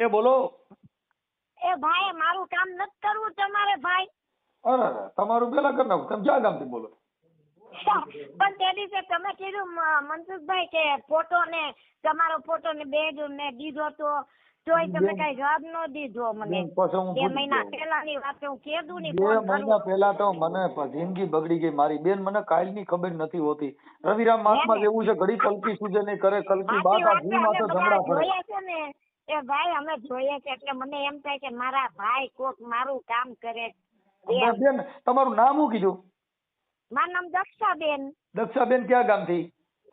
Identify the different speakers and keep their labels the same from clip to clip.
Speaker 1: એ બોલો.
Speaker 2: એ ભાઈ મારું કામ નથી કરવું તમારે ભાઈ.
Speaker 1: અરે તમારું પેલા કરી નાખું. તમે ક્યાં ગામથી બોલો?
Speaker 2: પણ તે દિવસે તમે કીધું મનસુખભાઈ કે ફોટો ને તમારો ફોટો ને બેગ મેં દીધો તો તોય તમે કઈ જવાબ ન દીધો મને. બે મહિના
Speaker 1: પહેલા
Speaker 2: ની વાત હું કીધું ની
Speaker 1: બે મહિના પહેલા તો મને જિંદગી બગડી ગઈ મારી. બેન મને કાલની ખબર નથી હોતી. રવિરામ માસમાં
Speaker 2: હે એવું
Speaker 1: જેવું છે ઘડી કલકી સુજે નહીં કરે કલકી બાત આ વાતમાં
Speaker 2: તો
Speaker 1: જમણા પડે
Speaker 2: છે ને. એ ભાઈ અમે જોઈએ છે એટલે મને એમ થાય કે મારા ભાઈ કોક મારું કામ કરે
Speaker 1: બેન. તમારું નામ શું કીધું?
Speaker 2: મારું નામ દક્ષાબેન.
Speaker 1: દક્ષાબેન ક્યાં ગામથી?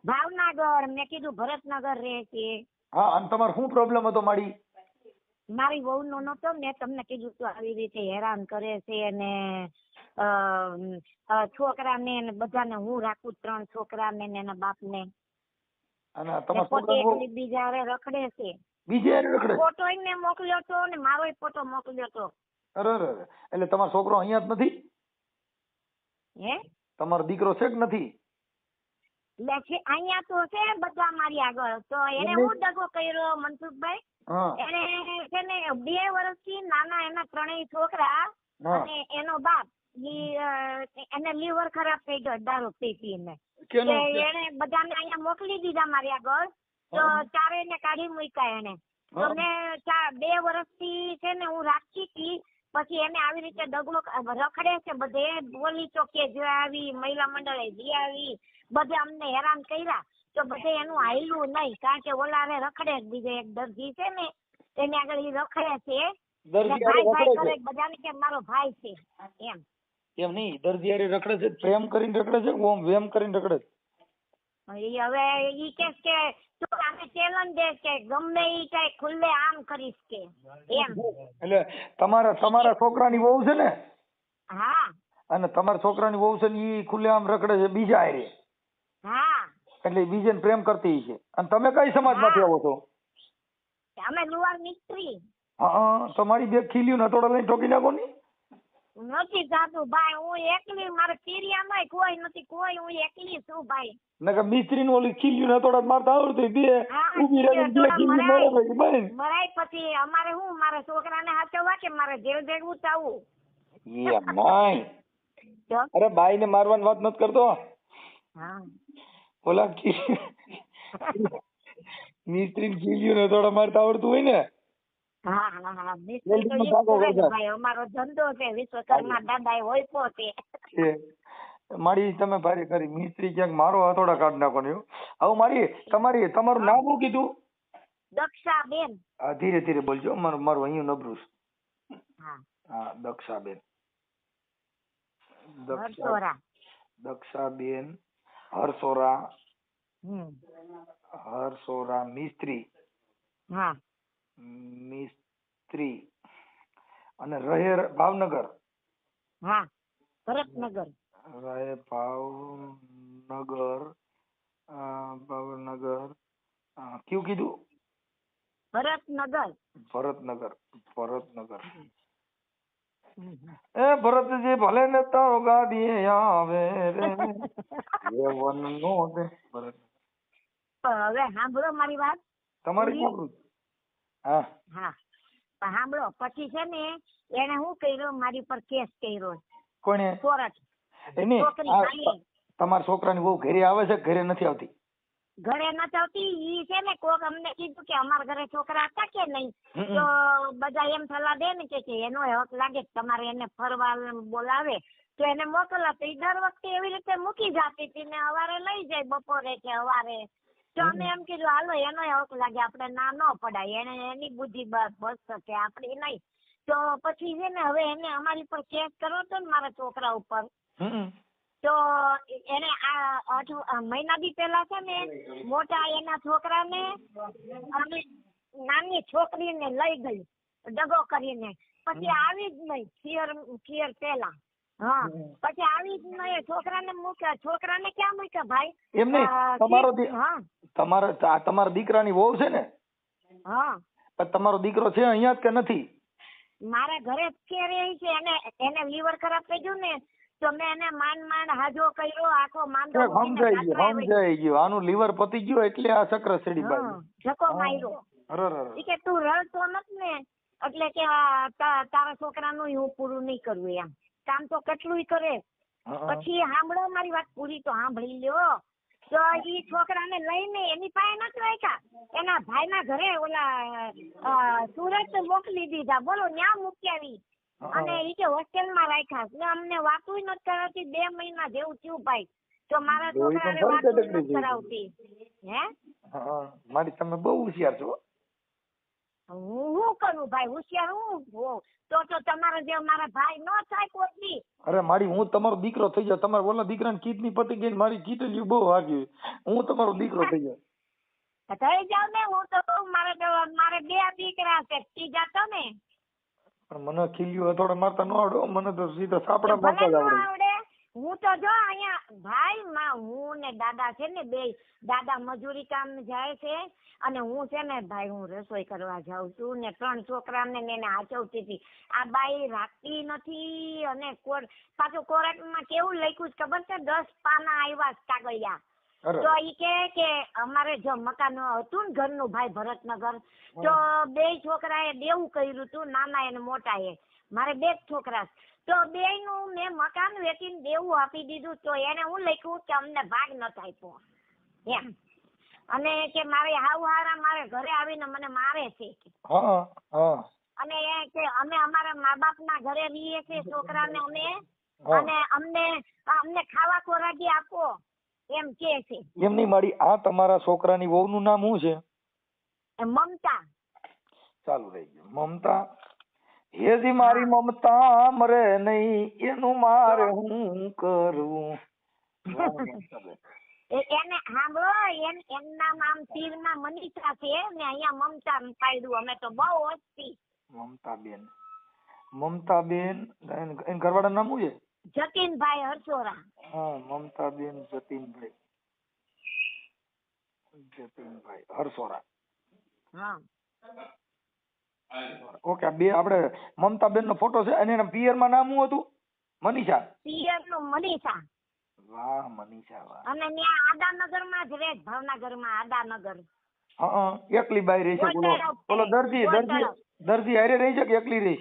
Speaker 2: ભાવનગર. મેં કીધું ભરતનગર રહે છે.
Speaker 1: હા અને તમારો શું પ્રોબ્લેમ હતો મારી?
Speaker 2: મારી વહુ નો નતો મેં તમને કીધું તો આવી રીતે હેરાન કરે છે અને છોકરા છોકરાને ને બધાને હું રાખું ત્રણ છોકરાને ને એના બાપને.
Speaker 1: અને
Speaker 2: ને
Speaker 1: તમારા
Speaker 2: પોતે
Speaker 1: છોકરાને
Speaker 2: બીજા રખડે છે.
Speaker 1: બીજે હારે રખડે.
Speaker 2: ફોટો એને મોકલ્યો તો ને મારો ફોટો મોકલ્યો તો
Speaker 1: અરે અરે. એટલે તમારો છોકરો અહીંયા જ નથી?
Speaker 2: હે?
Speaker 1: તમારો દીકરો છે કે નથી?
Speaker 2: એટલે છે અહીંયા તો છે બધા મારી આગળ. તો એને હું દગો કર્યો મનસુખભાઈ? એને છે ને બે વર્ષથી નાના એના ત્રણેય છોકરા અને એનો બાપ. એને લીવર ખરાબ થઈ ગયો દારૂ પી પીને એને બધાને અહીંયા મોકલી દીધા મારી આગળ. તો. ચારે ને કાઢી મૂક્યા એને. તો. મેં ચા- બે વર્ષથી છે ને હું રાખતી હતી. પછી એને આવી રીતે દગલો રખડે છે બધે બોલી ચોકે જે આવી મહિલા મંડળે જે આવી બધે અમને હેરાન કર્યા. તો બધે એનું હાયલું નહીં કારણ કે ઓલારે રખડે બીજે એક દર્દી છે ને એને આગળ ઈ રખડે છે.
Speaker 1: દરજી
Speaker 2: ભાઈ ભાઈ કરે બધાને કે મારો ભાઈ છે એમ.
Speaker 1: એમ નહીં દરજી હારે રખડે છે પ્રેમ કરીને રખડે છે ઓમ વેમ કરીને રખડે છે?
Speaker 2: હવે ઈ કે કે તું ચેલેન્જ દે કે ગમે ઈ કઈ ખુલ્લે આમ કરીશ કે. એમ.
Speaker 1: એટલે તમારા તમારા છોકરાની વહુ છે ને?
Speaker 2: હા.
Speaker 1: અને તમારા છોકરાની વહુ છે ને ઈ ખુલ્લેઆમ રખડે છે બીજા હારે.
Speaker 2: હા.
Speaker 1: એટલે બીજાને પ્રેમ કરતી છે અને તમે કઈ સમાજમાંથી આવો છો?
Speaker 2: અમે લુવાર મિસ્ત્રી.
Speaker 1: હા તમારી બે ખીલ્યું નટોડા લઈને ઠોકી નાખો ને?
Speaker 2: નથી જાતું ભાઈ હું એકલી મારે પીરિયામાં કોઈ નથી કોઈ હું એકલી છું ભાઈ.
Speaker 1: નકર મિસ્ત્રીનું ઓલી ખીલ્યું નટોડા મારતા આવડતું બે.
Speaker 2: હા,
Speaker 1: ઊભી રહીને બે ખીલ્યું મારે પછી બંધ.
Speaker 2: મરાય પછી અમારે શું મારા છોકરાને હાચવવા કે મારે જેલ ભેગું થવું?
Speaker 1: અરે બાઈને મારવાની વાત નથી કરતો.
Speaker 2: હા.
Speaker 1: ઓલા મિસ્ત્રી ખીલ્યું નટોડા મારતા આવડતું હોય ને.
Speaker 2: હા હા હા. મિસ્ત્રી તો
Speaker 1: વેલ્ડિંગનો
Speaker 2: ઈ જ
Speaker 1: ધાગો
Speaker 2: કરે છે
Speaker 1: કરતા.
Speaker 2: ભાઈ અમારો ધંધો છે વિશ્વકર્મા દાદા એ હોય પોતે
Speaker 1: મારી તમે ભારે કરી. મિસ્ત્રી ક્યાંક મારો હથોડા કાઢી નાખો ને હવે મારી તમારી તમારું નામ શું કીધું?
Speaker 2: દક્ષાબેન.
Speaker 1: હા ધીરે ધીરે બોલજો. મારું મારું અહીંયા નબળું
Speaker 2: હા.
Speaker 1: હા દક્ષાબેન. દક્ષા દક્ષાબેન હરસોરા. હરસોરા મિસ્ત્રી.
Speaker 2: હા.
Speaker 1: મિસ્ત્રી અને રહે ભાવનગર.
Speaker 2: હા ભરતનગર.
Speaker 1: રહે ભાવનગર અ, ભાવનગર કયું કીધું?
Speaker 2: ભરતનગર.
Speaker 1: ભરતનગર ભરતનગર. એ ભરતજી ભલે ને તારો ગાડી આવે રે. એ વનનો દે. ભરત.
Speaker 2: હવે સાંભળો મારી વાત.
Speaker 1: તમારે
Speaker 2: પૂરી?
Speaker 1: હા.
Speaker 2: પણ સાંભળો પછી છે ને એને શું કર્યો? મારી પર કેસ કર્યો.
Speaker 1: કોણે?
Speaker 2: કોરટ.
Speaker 1: એની તમારા છોકરાની બહુ ઘરે આવે છે ઘરે નથી આવતી?
Speaker 2: ઘરે ન આવતી? ઈ છે ને કોક અમને કીધું કે અમારા ઘરે છોકરા હતા કે નહીં? તો બધા એમ સલાહ દે ને કે કે એનો હક લાગે તમારે એને ફરવા બોલાવે. તો એને મોકલા. તો ઈ દર વખતે એવી રીતે મૂકી જાતી હતી ને અવારે લઈ જાય બપોરે કે અવારે તો અમે એમ કીધું હાલો એનો હક લાગે આપણે ના ન પડાય એને એની બુદ્ધિ બસ કે આપણે નહીં. તો પછી છે ને હવે એને અમારી પર કેસ કરો હતો ને મારા છોકરા ઉપર. તો એને આ મહિના બી પેલા છે ને મોટા એના છોકરાને અમે નાની છોકરીને લઈ ગઈ દગો કરીને. પછી આવી જ નહીં ફિયર ફિયર પેલા હા પછી આવી જ નહીં છોકરાને મૂક્યા. છોકરાને ક્યાં મૂક્યા ભાઈ?
Speaker 1: એમ તમારો
Speaker 2: હા.
Speaker 1: તમારા તમારા દીકરાની વહુ છે ને?
Speaker 2: હા.
Speaker 1: પણ તમારો દીકરો છે અહીંયા જ કે નથી?
Speaker 2: મારા ઘરે જ કે રહી છે એને એને લીવર ખરાબ થઈ ગયું ને તો મેં એને માન માન હાજો કર્યો આખો માંદો
Speaker 1: સમજાઈ ગયો સમજાઈ ગયો. આનું લીવર પતી ગયું એટલે આ ચક્ર સડી બાજુ.
Speaker 2: ઝકો માર્યો.
Speaker 1: અરે
Speaker 2: કે તું રડતો નથી ને એટલે કે આ તારા છોકરાનું હું પૂરું નહીં કરવું એમ. કામ તો કેટલું કરે. પછી સાંભળો મારી વાત પૂરી તો સાંભળી લ્યો. તો ઈ છોકરાને લઈને એની પાસે નથી રાખ્યા. એના ભાઈના ઘરે ઓલા સુરત મોકલી દીધા. બોલો ન્યા મૂકી આવી
Speaker 1: હા,
Speaker 2: અને ઈ કે હોસ્ટેલમાં રાખ્યા. ને અમને વાતું નથી કરાવતી. બે મહિના જેવું થયું ભાઈ. તો મારા
Speaker 1: છોકરા ને
Speaker 2: છોકરાને વાતું નથી કરાવતી. હા.
Speaker 1: મારી તમે બહુ હોશિયાર છો
Speaker 2: હું શું કરું ભાઈ? હોશિયાર હું. તો તો તમારા જેવા મારા ભાઈ નો થાય કોઈ
Speaker 1: અરે મારી હું તમારો દીકરો થઈ જાઉં. તમારા ઓલા દીકરાને કીડની પતી ગઈ મારી મારી કીટલીયું બહુ વાગ્યું હું તમારો દીકરો થઈ જાઉં.
Speaker 2: થઈ જાવ ને. હું તો મારે મારે બે દીકરા છે. ત્રીજા તમે?
Speaker 1: પણ મને ખીલ્યું હથોડે મારતા ન આવડે મને તો સીધા સાપડા મારતા જ આવડે.
Speaker 2: હું તો જો અહીંયા ભાઈ માં હું ને દાદા છે ને બે દાદા મજૂરી કામ જાય છે અને હું છે ને ભાઈ હું રસોઈ કરવા જાઉં છું ને ત્રણ છોકરાને ને એને હાચવતી હતી. આ બાઈ રાખતી નથી અને કોર પાછું કોર્ટમાં કેવું લખ્યું છે ખબર છે? દસ પાના આવ્યા કાગળિયા. તો ઈ કે કે અમારે જો મકાન હતું ને ઘરનું ભાઈ ભરતનગર તો બે છોકરાએ દેવું કર્યું હતું નાના એને મોટા એ મારે બે જ છોકરા. તો બે નું મેં મકાન વેચીને દેવું આપી દીધું તો એને હું લખ્યું કે અમને ભાગ નતો આપ્યો એમ. અને કે મારે હાવ હારા મારે ઘરે આવીને મને મારે છે અને એ કે અમે અમારા મા બાપ ના ઘરે રહીએ છીએ છોકરાને અમે. અને અમને અમને ખાવા ખોરાકી આપો એમ કે છે.
Speaker 1: એમની મારી આ તમારા છોકરાની વહુનું નામ શું છે?
Speaker 2: મમતા.
Speaker 1: ચાલુ રહી ગયું. મમતા હેજી મારી મમતા મરે નહીં એનું મારે હું. કરું?
Speaker 2: એને સાંભળો એમ એમના નામ આમ તીરમાં મનીષા છે ને અહીંયા મમતા પાડ્યું અમે તો બહુ ઓછી
Speaker 1: મમતાબેન. મમતા બેન એન ઘરવાળા નામ શું છે?
Speaker 2: જતીનભાઈ હરસોરા.
Speaker 1: હા મમતાબેન જતીનભાઈ. જતીનભાઈ હરસોરા.
Speaker 2: હા.
Speaker 1: ઓકે આ બે આપણે મમતાબેન નો ફોટો છે અને એના પિયરમાં નામ શું હતું? મનીષા.
Speaker 2: પિયરનું મનીષા.
Speaker 1: વાહ મનીષા વાહ.
Speaker 2: અને ત્યાં આદાનગરમાં જ રહે ભાવનગરમાં આદાનગર.
Speaker 1: હા હા, એકલી બાઈ રહી છે બોલો. બોલો દરજી દરજી દરજી હારે રહી છે કે એકલી રહી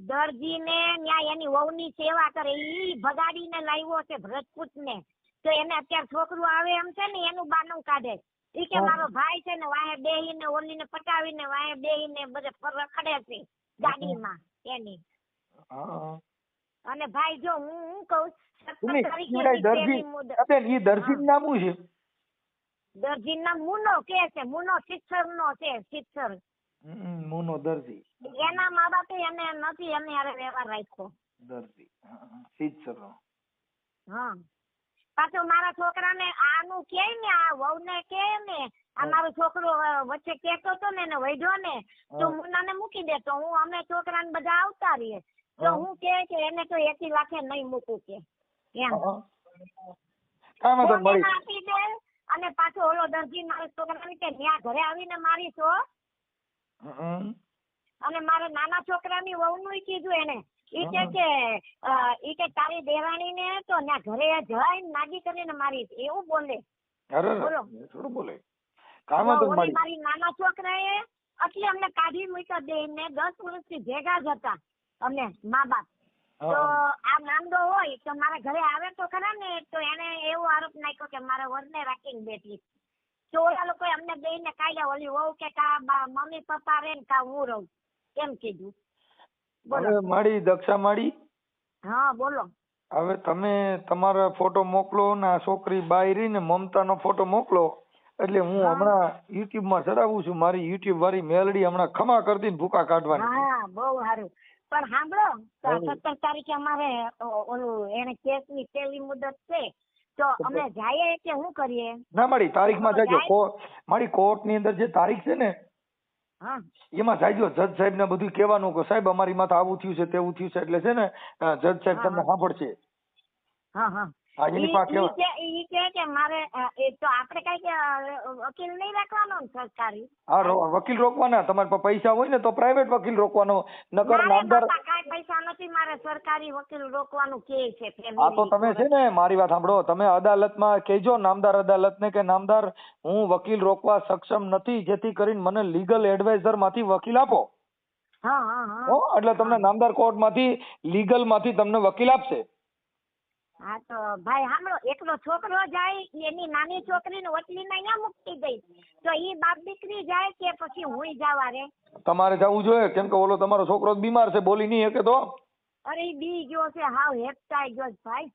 Speaker 2: દરજી ને ત્યાં એની વહુ ની સેવા કરે ઈ ભગાડીને લાવ્યો છે ભરતપૂત ને તો એને અત્યારે છોકરું આવે એમ છે ને એનું બાનું કાઢે. ઈ કે મારો ભાઈ છે ને વાહે બેહીને ઓલીને પટાવીને વાહે બેહીને બધે રખડે છે ગાડીમાં એની. અને ભાઈ જો હું હું કહું
Speaker 1: દરજી.
Speaker 2: નીચેની મુદત
Speaker 1: અબેન ઈ દરજી નું નામ શું છે?
Speaker 2: દરજીના મુનો કે છે મુનો શિક્ષર નો છે
Speaker 1: શિક્ષર મુનો દર્જી.
Speaker 2: એના મા બાપે એને નથી એને હારે વ્યવહાર રાખ્યો.
Speaker 1: દરજી હા, હા.
Speaker 2: પાછો મારા છોકરાને આનું કે ને આ વહુને કે ને આ મારો છોકરો વચ્ચે કેતો તો ને એને વૈધો ને તો
Speaker 1: મુન્ના
Speaker 2: મુન્નાને મૂકી દે. તો હું અમે છોકરાને બધા આવતા રહીએ. તો
Speaker 1: હું.
Speaker 2: કે કે એને તો એકી લાખે નહીં મૂકું કે. એમ. આપી દે અને પાછો ઓલો દરજી મારા છોકરાને કે ન્યા ઘરે આવીને મારી છો અને મારા નાના છોકરાની વહુનું કીધું એને. ઈ કે કે ઈ કે તારી દેરાણીને તો ના ઘરે જઈને નાગી કરીને મારી એવું બોલે.
Speaker 1: અરે
Speaker 2: બોલો.
Speaker 1: થોડું બોલે. કામ
Speaker 2: તો
Speaker 1: મારી?
Speaker 2: મારી નાના છોકરાએ એટલે અમને કાઢી મૂક્યા બે ને દસ વર્ષથી ભેગા જ હતા અમને મા બાપ. તો આ નાંદો હોય તો મારા ઘરે આવે તો ખરા ને તો એને એવો આરોપ નાખ્યો કે મારા વરને રાખીને બેઠી. તો ઓલા લોકોએ અમને બેયને કાઢ્યા ઓલી વહુ કે કા બા- મમ્મી પપ્પા રે ને કા હું રહું? કેમ કીધું.
Speaker 1: હવે મારી દક્ષા માળી?
Speaker 2: હા બોલો.
Speaker 1: હવે તમે તમારા ફોટો મોકલો ને આ છોકરી બાઈ રહી ને મમતાનો ફોટો મોકલો. એટલે હું હમણાં યુટ્યુબમાં ચડાવું છું. મારી યુટ્યુબ વાળી મેલડી હમણાં ખમા કરતી ને ભૂકા કાઢવાની
Speaker 2: હા બહુ સારું. પણ સાંભળો સત્તર તારીખે અમારે ઓલું એને કેસની છેલ્લી મુદત છે. તો અમે જઈએ કે શું કરીએ?
Speaker 1: ના મારી તારીખમાં
Speaker 2: જાય?
Speaker 1: જજો. મારી કોર્ટની અંદર જે તારીખ છે ને એમાં જાજો જજ સાહેબ ને બધું કહેવાનું કે સાહેબ અમારી માથે આવું થયું છે તેવું થયું છે એટલે છે ને જજ સાહેબ તમને સાંભળશે.
Speaker 2: હા હા.
Speaker 1: હા એની પાસે
Speaker 2: ઈ કે કે કે મારે એ તો આપણે કઈ વકીલ નહીં રાખવાનો ને સરકારી.
Speaker 1: હા વકીલ રોકવાના. તમારે પૈસા હોય ને તો પ્રાઇવેટ વકીલ રોકવાનો. નકર નામદાર
Speaker 2: બાપા પૈસા નથી મારે સરકારી વકીલ રોકવાનું કે છે
Speaker 1: હા તો તમે છે ને મારી વાત સાંભળો. તમે અદાલતમાં કહેજો નામદાર અદાલતને કે નામદાર હું વકીલ રોકવા સક્ષમ નથી જેથી કરીને મને લીગલ એડવાઇઝરમાંથી વકીલ આપો.
Speaker 2: હા હા હા.
Speaker 1: એટલે તમને નામદાર કોર્ટમાંથી લીગલમાંથી તમને વકીલ આપશે.
Speaker 2: હા તો ભાઈ સાંભળો એકલો છોકરો જાય એની નાની છોકરીને વકીલીને અહીંયા મૂકી ગઈ તો ઈ બાપ દીકરી જાય કે પછી હુંય જાવા રે?
Speaker 1: તમારે જવું જોઈએ. કેમ કે ઓલો તમારો છોકરો જ બીમાર છે બોલી નહીં શકે તો?
Speaker 2: અરે ઈ બી ગયો છે હાવ હેપતાઈ ગયો છે ભાઈ.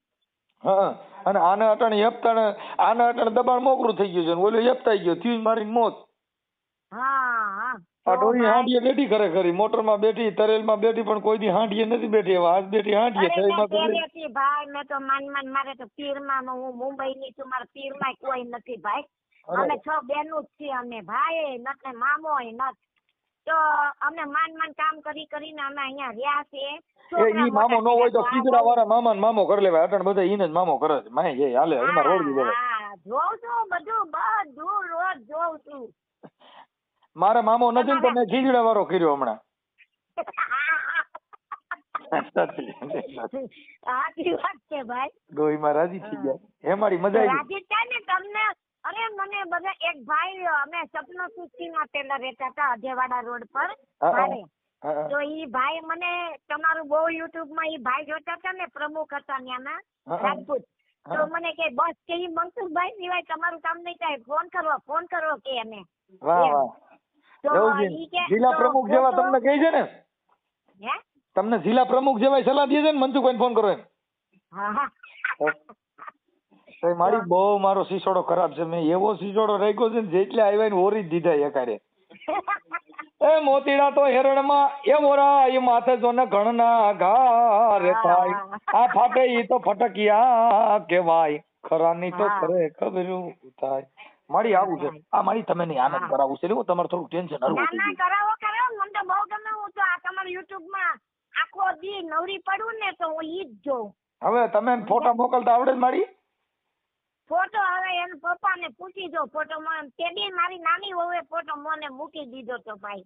Speaker 1: હા અને આને અટણ હેપતાણ આને અટણ દબાણ મોકરું થઈ ગયું છે ઓલો હેપતાઈ ગયો થયું મારી મોત.
Speaker 2: હા હા.
Speaker 1: આ ડોરી હાંડીએ બેઠી ખરે ખરી મોટરમાં બેઠી તરેલમાં બેઠી પણ કોઈ દી હાંડીએ નથી બેઠી. હવે આજ બેઠી હાંડીએ થઈ
Speaker 2: મેં ભાઈ? મેં તો માન માન મારે તો પીરમાં હું મુંબઈ ની છું મારા પીરમાં કોઈ નથી ભાઈ. અમે છ બેનું જ છીએ અમે ભાઈ નથ ને મામો નથ. તો અમે માન માન કામ કરી કરીને અમે અહીંયા રહ્યા છીએ.
Speaker 1: એ ઈ મામો નો હોય તો ખીજડા વાળા મામા ને મામો કરી લેવાય. અટણ બધા ઈને જ મામો કરે છે. માય જે હાલે એમાં રોડ દીધો
Speaker 2: જોઉં છું બધું બધું રોજ જોઉં છું.
Speaker 1: મારે મામો નથી તો મેં ખીજડા વાળો કર્યો હમણાં.
Speaker 2: સાચી વાત છે ભાઈ.
Speaker 1: ડોહીમાં રાજી થઈ ગયા. હે. મારી મજા આવી
Speaker 2: ને તમને? અરે મને બધા એક ભાઈ અમે સપનો સુસ્તીમાં પેલા રહેતા હતા અજેવાડા રોડ પર.
Speaker 1: હા, હા.
Speaker 2: ભાડે.
Speaker 1: હા, હા.
Speaker 2: તો ઈ ભાઈ મને તમારું બહુ યુટ્યુબમાં ઈ ભાઈ જોતા હતા ને પ્રમુખ હતા ત્યાંના. રાજપૂત. તો મને કે બસ કે ઈ મનસુખભાઈ સિવાય તમારું કામ નહીં થાય. ફોન કરવો ફોન કરવો કે એને
Speaker 1: વાહ વાહ. જિલ્લા પ્રમુખ જેવા તમને કહે છે ને? તમને જિલ્લા પ્રમુખ જેવા સલાહ દે છે ને મનસુખભાઈ ફોન કરો એમ. મારી બહુ મારો સિસોડો ખરાબ છે. મેં એવો સિસોડો રાખ્યો છે ને જેટલે આવ્યા ને ઓરી જ દીધા એકારે. એ મોતીડા તો હેરણમાં એ મોરા એ માથે જો ને ઘણના ઘાર થાય. આ ફાટે ઈ તો ફટકિયા કેવાય ખરાની તો ખરે ખબરું થાય મારી આવું છે. આ મારી તમે નહીં આનંદ કરાવું. છે હું તમારે થોડું ટેન્શન હળવું
Speaker 2: ના
Speaker 1: થઈ
Speaker 2: ના
Speaker 1: ગયું.
Speaker 2: કરાવો કરાવો. મને તો બહુ ગમે. હું તો આ તમારા યુટ્યુબમાં આખો દી નવરી પડું ને તો હું ઈ જ જોઉં.
Speaker 1: હવે તમે ફોટા મોકલતા આવડે જ મારી?
Speaker 2: ફોટો હવે એના પપ્પાને પૂછી જો ફોટો મને તે બી મારી નાની વહુએ ફોટો મને મૂકી દીધો તો ભાઈ.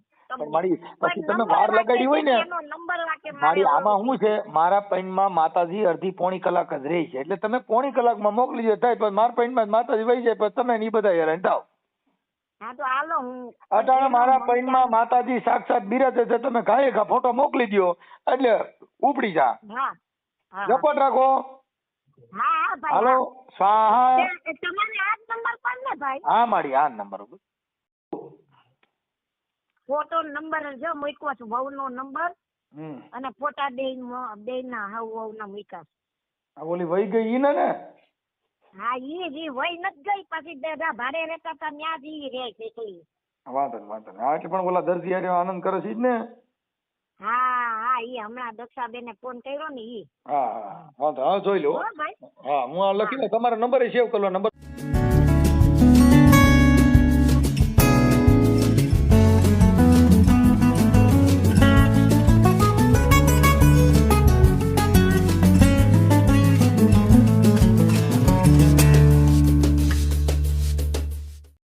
Speaker 1: મારી પછી તમે વાર લગાડી હોય ને
Speaker 2: નંબર વાંચે
Speaker 1: મારી આમાં શું છે? મારા પૈનમાં માતાજી અડધી પોણી કલાક જ રહી છે. એટલે તમે પોણી કલાકમાં મોકલી દો થાય પણ મારા પૈનમાં માતાજી વહી જાય પણ તમે નહીં બધા હેરાન થાવ. અટાણે મારા પૈનમાં માતાજી સાક્ષાત બિરાજે છે તમે ઘાયે ઘા ફોટો મોકલી દો એટલે ઉપડી જા. ઝપટ રાખો.
Speaker 2: હા હા. ભાઈ
Speaker 1: હાલો સ્વાહા
Speaker 2: તમારે આ નંબર પર ને ભાઈ?
Speaker 1: હા મારી આ નંબર ઉપર
Speaker 2: ફોટો નંબર જો મૂક્યો છું વહુ નો નંબર અને ફોટા બે બે ના હાવ વહુ ના મૂક્યા છે.
Speaker 1: ઓલી વહી ગઈ ઈ ને ને?
Speaker 2: હા ઈ જ વહી નથી ગઈ પછી દેડા ભાડે રહેતા હતા ત્યાં જ રહે છે એકલી.
Speaker 1: વાંધો વાંધો હા એટલે પણ ઓલા દરજી આનંદ કરે છે ને?
Speaker 2: હા હા ઈ હમણાં દક્ષાબેને ફોન કર્યો ને ઈ.
Speaker 1: હા હા હા. જોઈ લો. હા હું આ લખી લઉં તમારો નંબર સેવ કરો નંબર